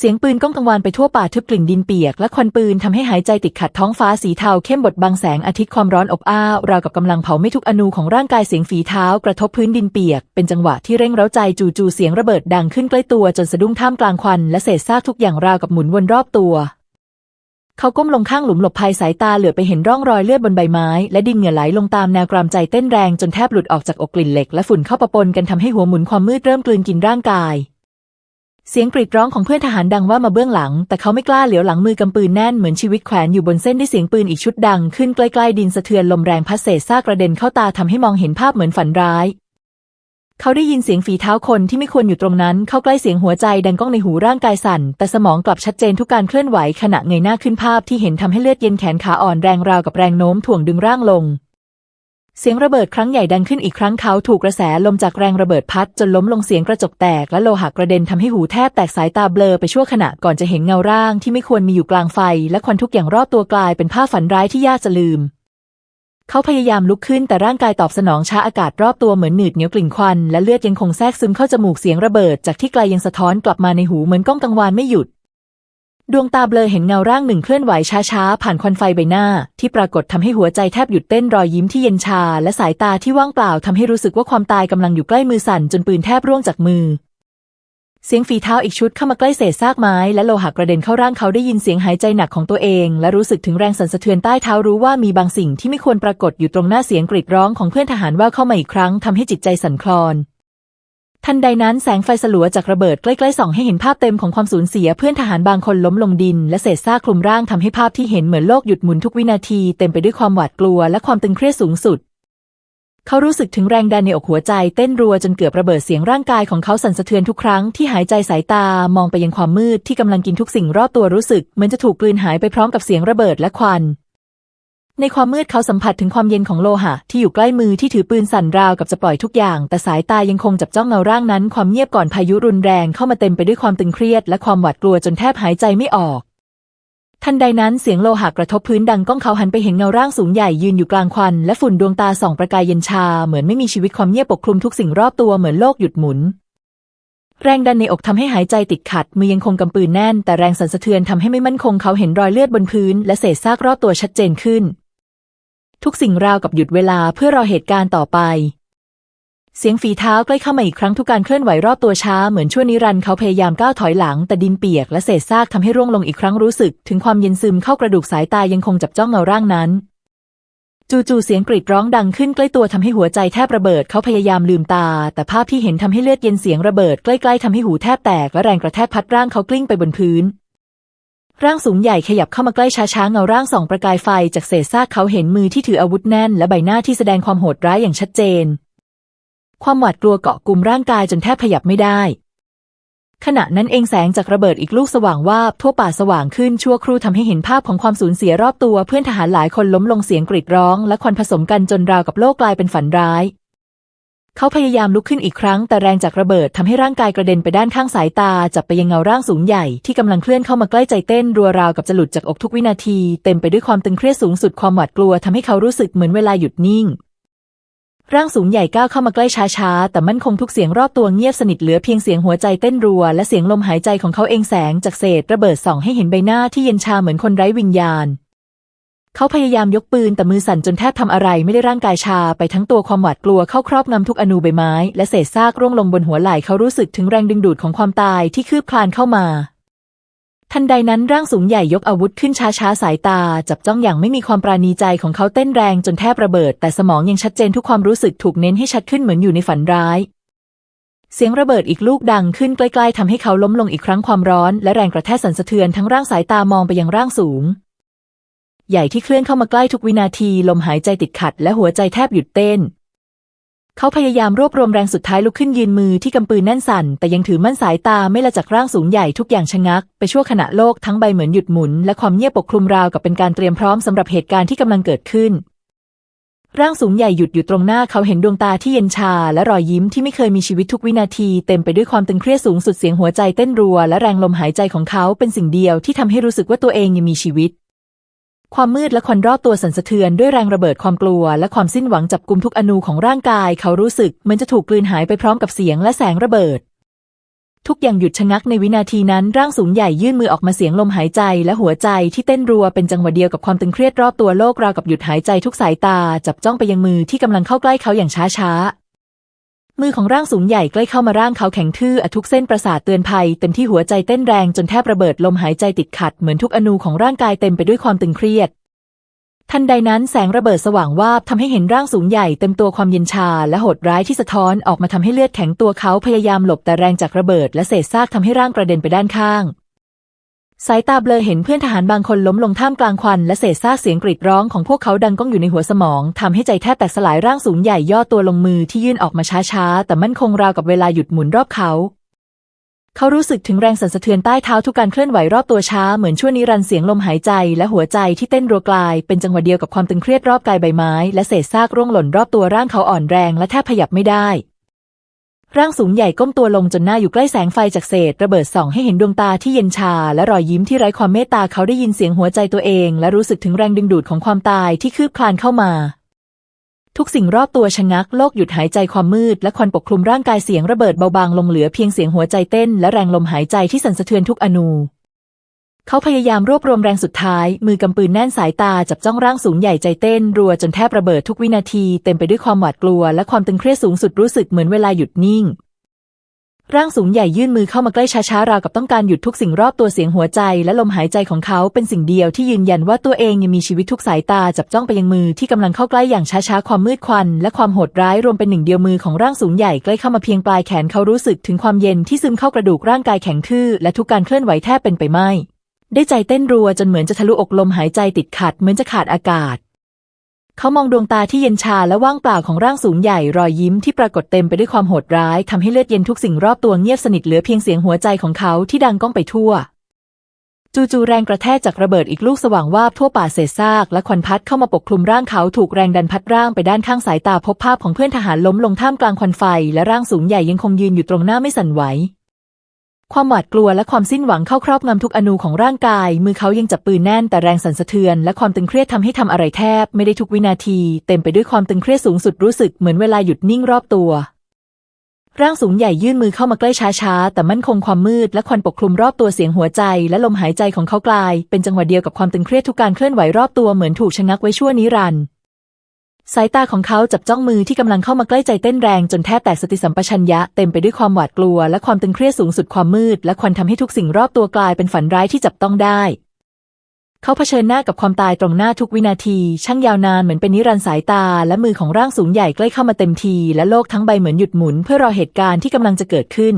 เสียงปืนก้องกังวานไปทั่วป่าทึบกลิ่นดินเปียก และควันปืนทำให้หายใจติดขัดท้องฟ้าสีเทาเข้มบดบังแสงอาทิตย์ความร้อนอบอ้าวราวกับกำลังเผาไม่ทุกอนูของร่างกายเสียงฝีเท้ากระทบพื้นดินเปียก เป็นจังหวะที่เร่งเร้าใจจู่ๆเสียงระเบิดดังขึ้นใกล้ตัวจนสะดุ้งท่ามกลางควันและเศษซากทุกอย่างราวกับหมุนวนรอบตัว เขาก้มลงข้างหลุมหลบภัยสายตาเหลือไปเห็นร่องรอยเลือดบนใบไม้ และดินเหงื่อไหลลงตามแนวกรามใจเต้นแรงจนแทบหลุดออกจากอกกลิ่นเหล็ก และฝุ่นเข้าปะปนกันทำให้หัวหมุนความมืดเริ่มกลืนกินร่างกาย เสียงกรีดร้องของเพื่อนทหารดังว่ามาเบื้องหลัง แต่เขาไม่กล้าเหลียวหลังมือกำปืนแน่นเหมือนชีวิตแขวนอยู่บนเส้นด้วยเสียงปืนอีกชุดดังขึ้นใกล้ๆดินสะเทือนลมแรงพัดเศษซากกระเด็นเข้าตาทำให้มองเห็นภาพเหมือนฝันร้าย เขาได้ยินเสียงฝีเท้าคนที่ไม่ควรอยู่ตรงนั้น เข้าใกล้เสียงหัวใจดังก้องในหูร่างกายสั่น แต่สมองกลับชัดเจนทุกการเคลื่อนไหวขณะเงยหน้าขึ้นภาพที่เห็นทำให้เลือดเย็นแขนขาอ่อนแรงราวกับแรงโน้มถ่วงดึงร่างลง เสียงระเบิดครั้งใหญ่ดังขึ้นอีกครั้งเขาถูกกระแสลมจากแรงระเบิดพัดจนล้มลงเสียงกระจกแตกและโลหะกระเด็นทำให้หูแทบแตกสายตาเบลอไปชั่วขณะก่อนจะเห็นเงาร่างที่ไม่ควรมีอยู่กลางไฟ และควันทุกอย่างรอบตัวกลายเป็นภาพฝันร้ายที่ยากจะลืม เขาพยายามลุกขึ้นแต่ร่างกายตอบสนองช้าอากาศรอบตัวเหมือนหนืดเหนียวกลิ่นควันและเลือดยังคงแทรกซึมเข้าจมูกเสียงระเบิดจากที่ไกลยังสะท้อนกลับมาในหูเหมือนก้องกังวานไม่หยุด ดวงตาเบลอเห็นเงาร่างหนึ่งเคลื่อนไหวช้าๆ ผ่านควันไฟใบหน้า ที่ปรากฏทำให้หัวใจแทบหยุดเต้นรอยยิ้มที่เย็นชา และสายตาที่ว่างเปล่าทำให้รู้สึกว่าความตายกำลังอยู่ใกล้มือสั่นจนปืนแทบร่วงจากมือ เสียงฝีเท้าอีกชุดเข้ามาใกล้เศษซากไม้และโลหะกระเด็นเข้าร่างเขาได้ยินเสียงหายใจหนักของตัวเอง และรู้สึกถึงแรงสั่นสะเทือนใต้เท้ารู้ว่ามีบางสิ่งที่ไม่ควรปรากฏอยู่ตรงหน้าเสียงกรีดร้องของเพื่อนทหารว่าเข้ามาอีกครั้งทำให้จิตใจสั่นคลอน ทันใดนั้นแสงไฟสลัวจากระเบิดใกล้ๆส่องให้เห็นภาพเต็มของความสูญเสียเพื่อนทหารบางคนล้มลงดิน และเศษซากคลุมร่างทำให้ภาพที่เห็นเหมือนโลกหยุดหมุนทุกวินาทีเต็มไปด้วยความหวาดกลัวและความตึงเครียดสูงสุด เขารู้สึกถึงแรงดันในอกหัวใจเต้นรัวจนเกือบระเบิดเสียงร่างกายของเขาสั่นสะเทือนทุกครั้งที่หายใจสายตามองไปยังความมืดที่กำลังกินทุกสิ่งรอบตัวรู้สึกเหมือนจะถูกกลืนหายไปพร้อมกับเสียงระเบิดและควัน ในความมืดเขาสัมผัสถึงความเย็นของโลหะ ที่อยู่ใกล้มือที่ถือปืนสั่นราวกับจะปล่อยทุกอย่าง แต่สายตายังคงจับจ้องเงาร่างนั้น ความเงียบก่อนพายุรุนแรงเข้ามาเต็มไปด้วยความตึงเครียด และความหวาดกลัวจนแทบหายใจไม่ออกทันใดนั้นเสียงโลหะกระทบพื้นดังก้องเขาหันไปเห็นเงาร่างสูงใหญ่ยืนอยู่กลางควัน และฝุ่นดวงตาส่องประกายเย็นชา เหมือนไม่มีชีวิตความเงียบปกคลุมทุกสิ่งรอบตัวเหมือนโลกหยุดหมุน แรงดันในอกทำให้หายใจติดขัด มือยังคงกำปืนแน่น แต่แรงสั่นสะเทือนทำให้ไม่มั่นคงเขาเห็นรอยเลือดบนพื้น และเศษซากรอบตัวชัดเจนขึ้น ทุกสิ่งราวกับหยุดเวลาเพื่อรอเหตุการณ์ต่อไป เสียงฝีเท้าใกล้เข้ามาอีกครั้งทุกการเคลื่อนไหวรอบตัวช้าเหมือนชั่วนิรันดร์เขาพยายามก้าวถอยหลัง แต่ดินเปียกและเศษซากทำให้ร่วงลงอีกครั้งรู้สึก ถึงความเย็นซึมเข้ากระดูกสายตายังคงจับจ้องเงาร่างนั้นจู่ๆเสียงกรีดร้องดังขึ้นใกล้ตัวทำให้หัวใจแทบระเบิดเขาพยายามลืมตา แต่ภาพที่เห็นทำให้เลือดเย็นเสียงระเบิดใกล้ๆทำให้หูแทบแตกและแรงกระแทกพัดร่างเขากลิ้งไปบนพื้น ร่างสูงใหญ่ขยับเข้ามาใกล้ช้าๆเงาร่างสองประกายไฟจากเศษซากเขาเห็นมือที่ถืออาวุธแน่น และใบหน้าที่แสดงความโหดร้ายอย่างชัดเจน ความหวาดกลัวเกาะกลุ่มร่างกายจนแทบขยับไม่ได้ ขณะนั้นเองแสงจากระเบิดอีกลูกสว่างวาบทั่วป่าสว่างขึ้นชั่วครู่ทำให้เห็นภาพของความสูญเสียรอบตัวเพื่อนทหารหลายคนล้มลงเสียงกรีดร้อง และควันผสมกันจนราวกับโลกกลายเป็นฝันร้าย เขาพยายามลุกขึ้นอีกครั้ง แต่แรงจากระเบิดทำให้ร่างกายกระเด็นไปด้านข้างสายตา จับไปยังเงาร่างสูงใหญ่ที่กำลังเคลื่อนเข้ามาใกล้ใจเต้นรัวราวกับจะหลุดจากอกทุกวินาที เต็มไปด้วยความตึงเครียดสูงสุดความหวาดกลัวทำให้เขารู้สึกเหมือนเวลาหยุดนิ่ง ร่างสูงใหญ่ก้าวเข้ามาใกล้ช้าๆ แต่มั่นคงทุกเสียงรอบตัวเงียบสนิทเหลือเพียงเสียงหัวใจเต้นรัว และเสียงลมหายใจของเขาเองแสงจากเศษ ระเบิดส่องให้เห็นใบหน้าที่เย็นชาเหมือนคนไร้วิญญาณ เขาพยายามยกปืนแต่มือสั่นจนแทบทำอะไรไม่ได้ร่างกายชาไปทั้งตัวความหวาดกลัวเข้าครอบงำทุกอนูใบไม้ และเศษซากร่วงลงบนหัวไหล่เขารู้สึกถึงแรงดึงดูดของความตายที่คืบคลานเข้ามา ทันใดนั้นร่างสูงใหญ่ยกอาวุธขึ้นช้าๆสายตา จับจ้องอย่างไม่มีความปราณีใจของเขาเต้นแรงจนแทบระเบิด แต่สมองยังชัดเจนทุกความรู้สึกถูกเน้นให้ชัดขึ้นเหมือนอยู่ในฝันร้าย เสียงระเบิดอีกลูกดังขึ้นใกล้ ๆทำให้เขาล้มลงอีกครั้งความร้อน และแรงกระแทกสั่นสะเทือนทั้งร่างสายตามองไปยังร่างสูง ใหญ่ที่เคลื่อนเข้ามาใกล้ทุกวินาที ลมหายใจติดขัด และหัวใจแทบหยุดเต้น เขาพยายามรวบรวมแรงสุดท้ายลุกขึ้นยืนมือที่กำปืนแน่นสั่น แต่ยังถือมั่นสายตาไม่ละจากร่างสูงใหญ่ทุกอย่างชะงัก ไปชั่วขณะโลกทั้งใบเหมือนหยุดหมุน และความเงียบปกคลุมราวกับเป็นการเตรียมพร้อมสำหรับเหตุการณ์ที่กำลังเกิดขึ้น ร่างสูงใหญ่หยุดอยู่ตรงหน้าเขาเห็นดวงตาที่เย็นชา และรอยยิ้มที่ไม่เคยมีชีวิตทุกวินาที เต็มไปด้วยความตึงเครียดสูงสุดเสียงหัวใจเต้นรัว และแรงลมหายใจของเขาเป็นสิ่งเดียวที่ทำให้รู้สึกว่าตัวเองยังมีชีวิต ความมืดและควันรอบตัวสั่นสะเทือนด้วยแรงระเบิดความกลัว และความสิ้นหวังจับกลุมทุกอนูของร่างกาย เขารู้สึกเหมือนจะถูกกลืนหายไปพร้อมกับเสียงและแสงระเบิด ทุกอย่างหยุดชะงักในวินาทีนั้นร่างสูงใหญ่ยื่นมือออกมาเสียงลมหายใจ และหัวใจที่เต้นรัวเป็นจังหวะเดียวกับความตึงเครียดรอบตัวโลกราวกับหยุดหายใจทุกสายตาจับจ้องไปยังมือที่กำลังเข้าใกล้เขาอย่างช้าช้าๆ มือของร่างสูงใหญ่ใกล้เข้ามาร่างเขาแข็งทื่ออทุกเส้นประสาทเตือนภัยเต็มที่หัวใจเต้นแรงจนแทบระเบิดลมหายใจติดขัดเหมือนทุกอนูของร่างกายเต็มไปด้วยความตึงเครียด ทันใดนั้นแสงระเบิดสว่างวาบทำให้เห็นร่างสูงใหญ่เต็มตัวความเย็นชาและโหดร้ายที่สะท้อนออกมาทำให้เลือดแข็งตัวเขาพยายามหลบแต่แรงจากระเบิดและเศษซากทำให้ร่างกระเด็นไปด้านข้าง สายตาเบลอเห็นเพื่อนทหารบางคนล้มลงท่ามกลางควันและเศษซากเสียงกรีดร้องของพวกเขาดังก้องอยู่ในหัวสมองทำให้ใจแทบแตกสลายร่างสูงใหญ่ย่อตัวลงมือที่ยื่นออกมาช้าๆ แต่มั่นคงราวกับเวลาหยุดหมุนรอบเขา เขารู้สึกถึงแรงสั่นสะเทือนใต้เท้าทุกการเคลื่อนไหวรอบตัวช้าเหมือนชั่วนิรันดร์เสียงลมหายใจและหัวใจที่เต้นรัวกลาย เป็นจังหวะเดียวกับความตึงเครียดรอบกายใบไม้ และเศษซากร่วงหล่นรอบตัวร่างเขาอ่อนแรงและแทบขยับไม่ได้ ร่างสูงใหญ่ก้มตัวลงจนหน้าอยู่ใกล้แสงไฟจากเศษ ระเบิดส่องให้เห็นดวงตาที่เย็นชา และรอยยิ้มที่ไร้ความเมตตาเขาได้ยินเสียงหัวใจตัวเอง และรู้สึกถึงแรงดึงดูดของความตายที่คืบคลานเข้ามา ทุกสิ่งรอบตัวชะงักโลกหยุดหายใจความมืด และควันปกคลุมร่างกายเสียงระเบิดเบาบางลงเหลือเพียงเสียงหัวใจเต้น และแรงลมหายใจที่สั่นสะเทือนทุกอนู เขาพยายามรวบรวมแรงสุดท้าย มือกำปืนแน่นสายตาจับจ้องร่างสูงใหญ่ใจเต้น รัวจนแทบระเบิดทุกวินาที เต็มไปด้วยความหวาดกลัว และความตึงเครียดสูงสุดรู้สึกเหมือนเวลาหยุดนิ่ง ร่างสูงใหญ่ยื่นมือเข้ามาใกล้ช้าๆราวกับต้องการหยุดทุกสิ่งรอบตัวเสียงหัวใจ และลมหายใจของเขาเป็นสิ่งเดียวที่ยืนยันว่าตัวเองยังมีชีวิตทุกสายตาจับจ้องไปยังมือที่กำลังเข้าใกล้อย่างช้าๆความมืดควัน และความโหดร้ายรวมเป็นหนึ่งเดียวมือของร่างสูงใหญ่ใกล้เข้ามาเพียงปลายแขนเขารู้สึกถึงความเย็นที่ซึมเข้ากระดูกร่างกายแข็งทื่อและทุกการเคลื่อนไหวแทบเป็นไปไม่ ได้ใจเต้นรัวจนเหมือนจะทะลุอกลมหายใจติดขัดเหมือนจะขาดอากาศ เขามองดวงตาที่เย็นชาและว่างเปล่าของร่างสูงใหญ่รอยยิ้มที่ปรากฏเต็มไปด้วยความโหดร้ายทำให้เลือดเย็นทุกสิ่งรอบตัวเงียบสนิทเหลือเพียงเสียงหัวใจของเขาที่ดังก้องไปทั่ว จู่ๆแรงกระแทกจากระเบิดอีกลูกสว่างวาบทั่วป่าเศษซากและควันพัดเข้ามาปกคลุมร่างเขาถูกแรงดันพัดร่างไปด้านข้างสายตาพบภาพของเพื่อนทหารล้มลงท่ามกลางควันไฟ และร่างสูงใหญ่ยังคงยืนอยู่ตรงหน้าไม่สั่นไหว ความหวาดกลัวและความสิ้นหวังเข้าครอบงำทุกอนูของร่างกาย มือเขายังจับปืนแน่นแต่แรงสั่นสะเทือน และความตึงเครียดทำให้ทำอะไรแทบ ไม่ได้ทุกวินาที เต็มไปด้วยความตึงเครียดสูงสุดรู้สึกเหมือนเวลาหยุดนิ่งรอบตัว ร่างสูงใหญ่ยื่นมือเข้ามาใกล้ช้าๆ แต่มั่นคงความมืดและควันปกคลุมรอบตัวเสียงหัวใจ และลมหายใจของเขากลาย เป็นจังหวะเดียวกับความตึงเครียดทุกการเคลื่อนไหวรอบตัวเหมือนถูกชะงักไว้ชั่วนิรันดร์ สายตาของเขาจับจ้องมือที่กำลังเข้ามาใกล้ใจเต้นแรงจนแทบแตกสติสัมปชัญญะเต็มไปด้วยความหวาดกลัวและความตึงเครียดสูงสุดความมืด และควันทำให้ทุกสิ่งรอบตัวกลายเป็นฝันร้ายที่จับต้องได้ เขาเผชิญหน้ากับความตายตรงหน้าทุกวินาที ช่างยาวนานเหมือนเป็นนิรันดร์สายตา และมือของร่างสูงใหญ่ใกล้เข้ามาเต็มที และโลกทั้งใบเหมือนหยุดหมุน เพื่อรอเหตุการณ์ที่กำลังจะเกิดขึ้น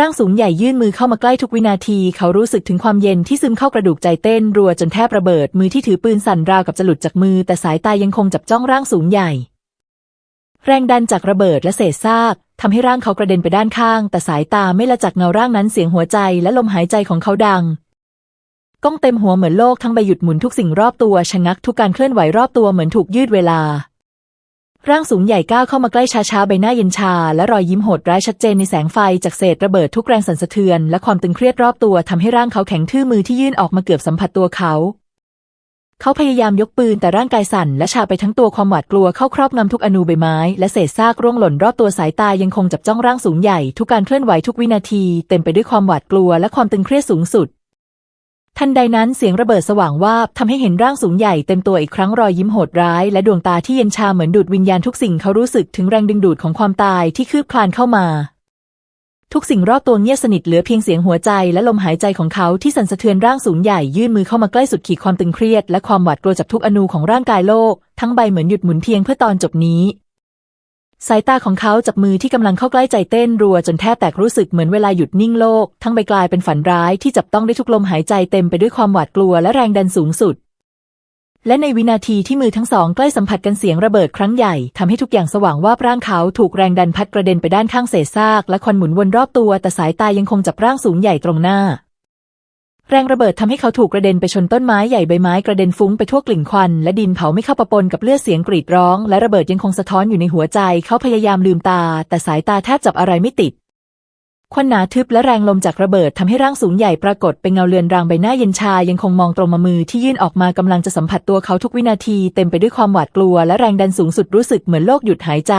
ร่างสูงใหญ่ยื่นมือเข้ามาใกล้ทุกวินาที เขารู้สึกถึงความเย็นที่ซึมเข้ากระดูกใจเต้นรัวจนแทบระเบิด มือที่ถือปืนสั่นราวกับจะหลุดจากมือ แต่สายตายังคงจับจ้องร่างสูงใหญ่ แรงดันจากระเบิดและเศษซากทำให้ร่างเขากระเด็นไปด้านข้าง แต่สายตาไม่ละจากเงาร่างนั้นเสียงหัวใจและลมหายใจของเขาดังก้องเต็มหัวเหมือนโลกทั้งใบหยุดหมุนทุกสิ่งรอบตัวชะงักทุกการเคลื่อนไหวรอบตัวเหมือนถูกยืดเวลา ร่างสูงใหญ่ก้าวเข้ามาใกล้ช้าๆใบหน้าเย็นชา และรอยยิ้มโหดร้ายชัดเจนในแสงไฟจากเศษระเบิดทุกแรงสั่นสะเทือน และความตึงเครียดรอบตัวทำให้ร่างเขาแข็งทื่อมือที่ยื่นออกมาเกือบสัมผัสตัวเขา เขาพยายามยกปืนแต่ร่างกายสั่นและชาไปทั้งตัวความหวาดกลัวเข้าครอบงำทุกอนูใบไม้ และเศษซากร่วงหล่นรอบตัวสายตายังคงจับจ้องร่างสูงใหญ่ ทุกการเคลื่อนไหวทุกวินาที เต็มไปด้วยความหวาดกลัวและความตึงเครียดสูงสุด ทันใดนั้นเสียงระเบิดสว่างวาบทำให้เห็นร่างสูงใหญ่เต็มตัวอีกครั้งรอยยิ้มโหดร้าย และดวงตาที่เย็นชาเหมือนดูดวิญญาณทุกสิ่งเขารู้สึกถึงแรงดึงดูดของความตายที่คืบคลานเข้ามา ทุกสิ่งรอบตัวเงียบสนิทเหลือเพียงเสียงหัวใจและลมหายใจของเขาที่สั่นสะเทือนร่างสูงใหญ่ยื่นมือเข้ามาใกล้สุดขีดความตึงเครียดและความหวาดกลัวจากทุกอนูของร่างกายโลก ทั้งใบเหมือนหยุดหมุนเพียงเพื่อตอนจบนี้ สายตาของเขาจับมือที่กำลังเข้าใกล้ใจเต้นรัวจนแทบแตกรู้สึกเหมือนเวลาหยุดนิ่งโลก ทั้งใบกลายเป็นฝันร้ายที่จับต้องได้ทุกลมหายใจเต็มไปด้วยความหวาดกลัวและแรงดันสูงสุด และในวินาทีที่มือทั้งสองใกล้สัมผัสกันเสียงระเบิดครั้งใหญ่ทำให้ทุกอย่างสว่างว่าร่างเขาถูกแรงดันพัดกระเด็นไปด้านข้างเศษซาก และควันหมุนวนรอบตัวแต่สายตายังคงจับร่างสูงใหญ่ตรงหน้า แรงระเบิดทำให้เขาถูกกระเด็นไปชนต้นไม้ใหญ่ใบไม้กระเด็นฟุ้งไปทั่วกลิ่นควัน และดินเผาไม่เข้าปะปนกับเลือดเสียงกรีดร้อง และระเบิดยังคงสะท้อนอยู่ในหัวใจ เขาพยายามลืมตา แต่สายตาแทบจับอะไรไม่ติด ควันหนาทึบและแรงลมจากระเบิดทำให้ร่างสูงใหญ่ปรากฏเป็นเงาเลือนรางใบหน้าเย็นชายังคงมองตรงมามือที่ยื่นออกมากำลังจะสัมผัสตัวเขาทุกวินาที เต็มไปด้วยความหวาดกลัวและแรงดันสูงสุดรู้สึกเหมือนโลกหยุดหายใจ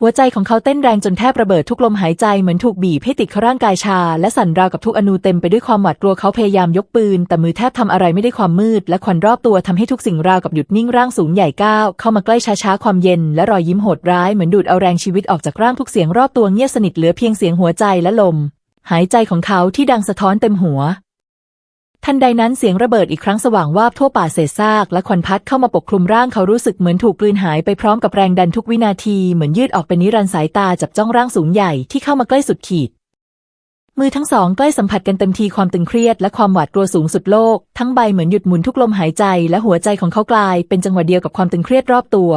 หัวใจของเขาเต้นแรงจนแทบระเบิดทุกลมหายใจเหมือนถูกบีบให้ติดเข้าร่างกายชา และสั่นราวกับทุกอนูเต็มไปด้วยความหวาดกลัวเขาพยายามยกปืน แต่มือแทบทำอะไรไม่ได้ความมืด และควันรอบตัวทำให้ทุกสิ่งราวกับหยุดนิ่งร่างสูงใหญ่ก้าวเข้ามาใกล้ช้าๆความเย็น และรอยยิ้มโหดร้ายเหมือนดูดเอาแรงชีวิตออกจากร่างทุกเสียงรอบตัวเงียบสนิทเหลือเพียงเสียงหัวใจและลม หายใจของเขาที่ดังสะท้อนเต็มหัว ทันใดนั้นเสียงระเบิดอีกครั้งสว่างวาบทั่วป่าเศษซากและควันพัดเข้ามาปกคลุมร่างเขารู้สึกเหมือนถูกกลืนหายไปพร้อมกับแรงดันทุกวินาทีเหมือนยืดออกเป็นนิรันดร์สายตาจับจ้องร่างสูงใหญ่ที่เข้ามาใกล้สุดขีด มือทั้งสองใกล้สัมผัสกันเต็มทีความตึงเครียดและความหวาดกลัวสูงสุดโลก ทั้งใบเหมือนหยุดหมุนทุกลมหายใจและหัวใจของเขากลายเป็นจังหวะเดียวกับความตึงเครียดรอบตัว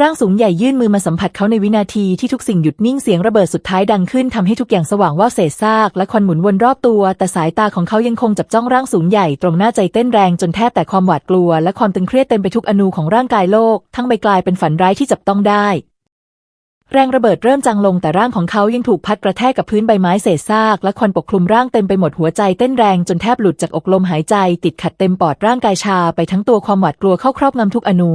ร่างสูงใหญ่ยื่นมือมาสัมผัสเขาในวินาทีที่ทุกสิ่งหยุดนิ่งเสียงระเบิดสุดท้ายดังขึ้นทำให้ทุกอย่างสว่างว่าเศษซาก และควันหมุนวนรอบตัว แต่สายตาของเขายังคงจับจ้องร่างสูงใหญ่ตรงหน้าใจเต้นแรงจนแทบแต่ความหวาดกลัว และความตึงเครียดเต็มไปทุกอนูของร่างกายโลก ทั้งใบกลายเป็นฝันร้ายที่จับต้องได้ แรงระเบิดเริ่มจางลงแต่ร่างของเขายังถูกพัดกระแทกกับพื้นใบไม้เศษซาก และควันปกคลุมร่างเต็มไปหมดหัวใจเต้นแรงจนแทบหลุดจากอกลมหายใจ ติดขัดเต็มปอดร่างกายชาไปทั้งตัวความหวาดกลัวเข้าครอบงำทุกอนู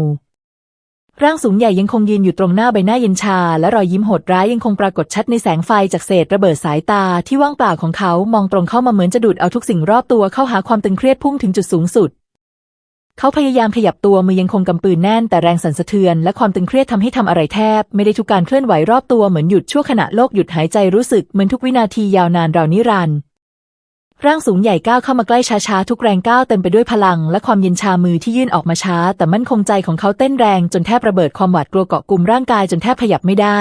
ร่างสูงใหญ่ยังคงยืนอยู่ตรงหน้าใบหน้าเย็นชา และรอยยิ้มโหดร้ายยังคงปรากฏชัดในแสงไฟจากเศษระเบิดสายตาที่ว่างเปล่าของเขามองตรงเข้ามาเหมือนจะดูดเอาทุกสิ่งรอบตัวเข้าหาความตึงเครียดพุ่งถึงจุดสูงสุด เขาพยายามขยับตัวมือยังคงกำปืนแน่นแต่แรงสั่นสะเทือนและความตึงเครียดทำให้ทำอะไรแทบ ไม่ได้ทุกการเคลื่อนไหวรอบตัวเหมือนหยุดชั่วขณะโลกหยุดหายใจรู้สึกเหมือนทุกวินาทียาวนานราวนิรันดร์ ร่างสูงใหญ่ก้าวเข้ามาใกล้ช้าๆ ทุกแรงก้าวเต็มไปด้วยพลัง และความเย็นชามือที่ยื่นออกมาช้า แต่มั่นคงใจของเขาเต้นแรงจนแทบระเบิดความหวาดกลัวเกาะกลุ่มร่างกายจนแทบขยับไม่ได้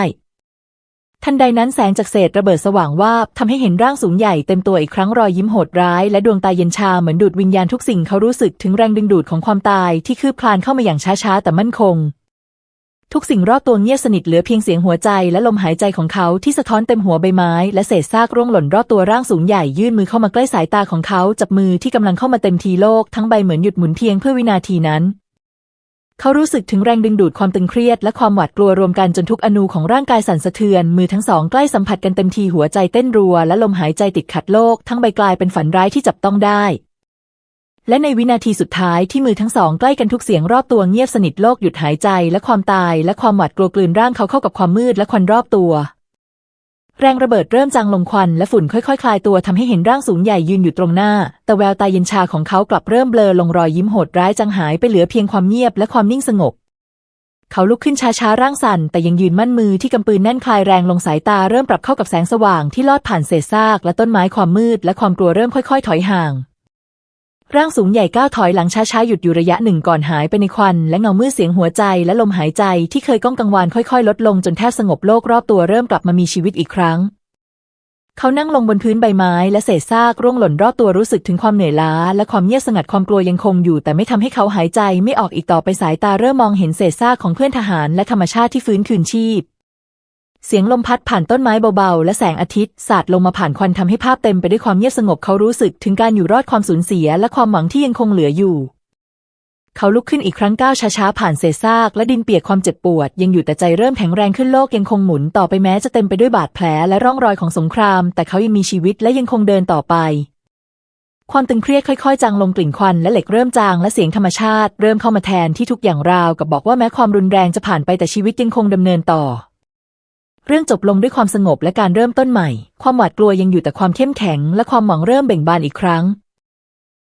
ทันใดนั้นแสงจากเศษระเบิดสว่างวาบทำให้เห็นร่างสูงใหญ่เต็มตัวอีกครั้งรอยยิ้มโหดร้ายและดวงตาเย็นชาเหมือนดูดวิญญาณทุกสิ่งเขารู้สึกถึงแรงดึงดูดของความตายที่คืบคลานเข้ามาอย่างช้าๆ แต่มั่นคง ทุกสิ่งรอบตัวเงียบสนิทเหลือเพียงเสียงหัวใจและลมหายใจของเขาที่สะท้อนเต็มหัวใบไม้ และเศษซากร่วงหล่นรอบตัวร่างสูงใหญ่ยื่นมือเข้ามาใกล้สายตาของเขาจับมือที่กำลังเข้ามาเต็มทีโลกทั้งใบเหมือนหยุดหมุนเพียงเพื่อวินาทีนั้น เขารู้สึกถึงแรงดึงดูดความตึงเครียดและความหวาดกลัวรวมกันจนทุกอนูของร่างกายสั่นสะเทือน มือทั้งสองใกล้สัมผัสกันเต็มทีหัวใจเต้นรัว และลมหายใจติดขัดโลกทั้งใบกลายเป็นฝันร้ายที่จับต้องได้ และในวินาทีสุดท้ายที่มือทั้งสองใกล้กันทุกเสียงรอบตัวเงียบสนิทโลกหยุดหายใจและความตายและความหวาดกลัวกลืนร่างเขาเข้ากับความมืดและควันรอบตัว แรงระเบิดเริ่มจางลงควันและฝุ่นค่อยๆคลายตัวทำให้เห็นร่างสูงใหญ่ยืนอยู่ตรงหน้า แต่แววตาเย็นชาของเขากลับเริ่มเบลอลงรอยยิ้มโหดร้ายจางหายไปเหลือเพียงความเงียบและความนิ่งสงบเขาลุกขึ้นช้าๆ ร่างสั่น แต่ยังยืนมั่นมือที่กำปืนแน่นคลายแรงลงสายตาเริ่มปรับเข้ากับแสงสว่างที่ลอดผ่านเศษซากและต้นไม้ความมืดและความกลัวเริ่มค่อย ๆ ถอยห่าง ร่างสูงใหญ่ก้าวถอยหลังช้าๆ หยุดอยู่ระยะหนึ่งก่อนหายไปในควัน และเงามืดเสียงหัวใจและลมหายใจที่เคยก้องกังวานค่อยๆ ลดลงจนแทบสงบโลกรอบตัวเริ่มกลับมามีชีวิตอีกครั้ง เขานั่งลงบนพื้นใบไม้ และเศษซากร่วงหล่นรอบตัวรู้สึกถึงความเหนื่อยล้า และความเงียบสงัดความกลัวยังคงอยู่ แต่ไม่ทำให้เขาหายใจไม่ออกอีกต่อไปสายตาเริ่มมองเห็นเศษซากของเพื่อนทหาร และธรรมชาติที่ฟื้นคืนชีพ เสียงลมพัดผ่านต้นไม้เบาๆ และแสงอาทิตย์สาดลงมาผ่านควันทำให้ภาพเต็มไปด้วยความเงียบสงบเขารู้สึกถึงการอยู่รอดความสูญเสียและความหวังที่ยังคงเหลืออยู่ เขาลุกขึ้นอีกครั้งก้าวช้าๆ ผ่านเศษซากและดินเปียกความเจ็บปวด ยังอยู่แต่ใจเริ่มแข็งแรงขึ้นโลกยังคงหมุนต่อไปแม้จะเต็มไปด้วยบาดแผลและร่องรอยของสงคราม แต่เขายังมีชีวิตและยังคงเดินต่อไป ความตึงเครียดค่อยๆ จางลงกลิ่นควันและเหล็กเริ่มจางและเสียงธรรมชาติ เริ่มเข้ามาแทนที่ทุกอย่างราวกับบอกว่าแม้ความรุนแรงจะผ่านไปแต่ชีวิตยังคงดำเนินต่อ เรื่องจบลงด้วยความสงบและการเริ่มต้นใหม่ ความหวาดกลัวยังอยู่แต่ความเข้มแข็ง และความหวังเริ่มเบ่งบานอีกครั้ง